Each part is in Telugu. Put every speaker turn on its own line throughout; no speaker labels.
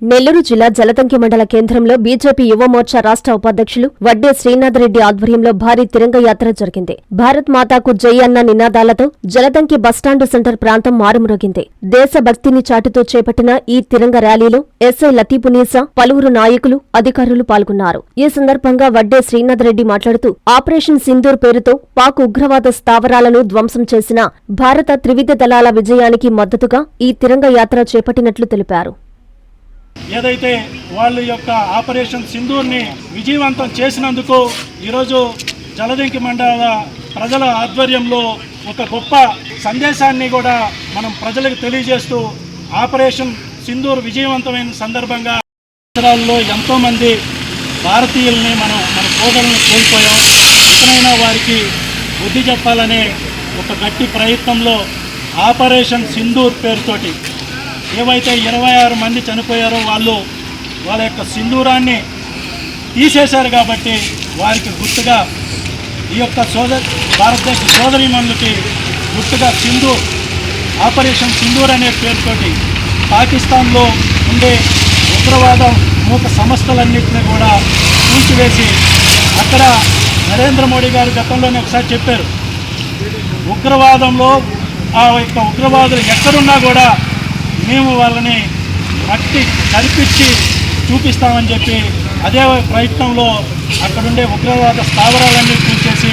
నెల్లూరు జిల్లా జలతంకి మండల కేంద్రంలో బీజేపీ యువమోర్చా రాష్ట్ర ఉపాధ్యక్షులు వడ్డే శ్రీనాథ్ రెడ్డి ఆధ్వర్యంలో భారీ తిరంగ యాత్ర జరిగింది. భారత్ మాతాకు జై అన్న నినాదాలతో జలతంకి బస్టాండ్ సెంటర్ ప్రాంతం మారుమ్రోగింది. దేశభక్తిని చాటుతూ చేపట్టిన ఈ తిరంగ ర్యాలీలో ఎస్ఐ లతీపునీసా పలువురు నాయకులు అధికారులు పాల్గొన్నారు. ఈ సందర్భంగా వడ్డే శ్రీనాథ్ రెడ్డి మాట్లాడుతూ ఆపరేషన్ సింధూర్ పేరుతో పాక్ ఉగ్రవాద స్థావరాలను ధ్వంసం చేసిన భారత త్రివిధ దళాల విజయానికి మద్దతుగా ఈ తిరంగ యాత్ర చేపట్టినట్లు తెలిపారు.
ఏదైతే వాళ్ళ యొక్క ఆపరేషన్ సింధూర్ని విజయవంతం చేసినందుకు ఈరోజు జలదంకి మండల ప్రజల ఆధ్వర్యంలో ఒక గొప్ప సందేశాన్ని కూడా మనం ప్రజలకు తెలియజేస్తూ ఆపరేషన్ సింధూర్ విజయవంతమైన సందర్భంగా సంవత్సరాల్లో ఎంతోమంది భారతీయుల్ని మనం మన సోదరులను కోల్పోయాం. ఎక్కడైనా వారికి బుద్ధి చెప్పాలనే ఒక గట్టి ప్రయత్నంలో ఆపరేషన్ సింధూర్ పేరుతోటి ఏవైతే ఇరవై ఆరు మంది చనిపోయారో వాళ్ళు వాళ్ళ యొక్క సింధూరాన్ని తీసేశారు కాబట్టి వారికి గుర్తుగా ఈ యొక్క సోదరి భారతదేశ సోదరిమణులకి గుర్తుగా సింధూర్ ఆపరేషన్ సింధూర్ అనే పేరుతోటి పాకిస్తాన్లో ఉండే ఉగ్రవాదం మూక సంస్థలన్నింటినీ కూడా కూల్చివేసి అక్కడ నరేంద్ర మోడీ గారు గతంలోనే ఒకసారి చెప్పారు. ఉగ్రవాదంలో ఆ యొక్క ఉగ్రవాదులు ఎక్కడున్నా కూడా మేము వాళ్ళని మట్టి కనిపించి చూపిస్తామని చెప్పి అదే ప్రయత్నంలో అక్కడుండే ఉగ్రవాద స్థావరాలన్నీ కూల్చేసి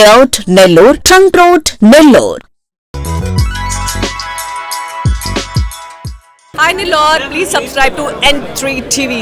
layout Nellore trunk road Nellore
Hi Nilor, please subscribe to N3 TV.